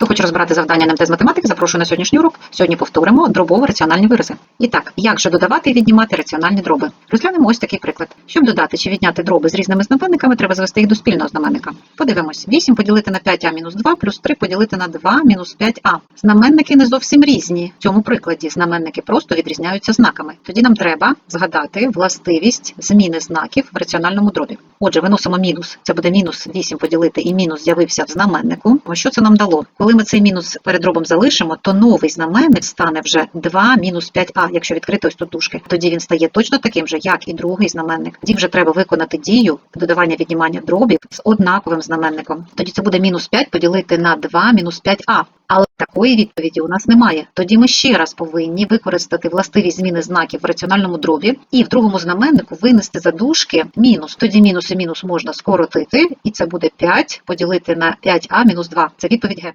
Хто хоче розбирати завдання НМТ з математики, запрошую на сьогоднішній урок. Сьогодні повторимо дробово-раціональні вирази. І так, як же додавати і віднімати раціональні дроби? Розглянемо ось такий приклад. Щоб додати чи відняти дроби з різними знаменниками, треба звести їх до спільного знаменника. Подивимось, 8 поділити на 5а мінус 2 плюс 3 поділити на 2 мінус 5а. Знаменники не зовсім різні. В цьому прикладі знаменники просто відрізняються знаками. Тоді нам треба згадати властивість зміни знаків в раціональному дробі. Отже, виносимо мінус. Це буде мінус 8 поділити і мінус з'явився в знаменнику. Що це нам дало? Коли ми цей мінус перед дробом залишимо, то новий знаменник стане вже 2 мінус 5а, якщо відкрити ось тут дужки. Тоді він стає точно таким же, як і другий знаменник. Тоді вже треба виконати дію додавання віднімання дробів з однаковим знаменником. Тоді це буде мінус 5 поділити на 2 мінус 5а. Але такої відповіді у нас немає. Тоді ми ще раз повинні використати властивість зміни знаків в раціональному дробі і в другому знаменнику винести за дужки мінус. Тоді мінус і мінус можна скоротити, і це буде 5 поділити на 5а мінус 2. Це відповідь Г.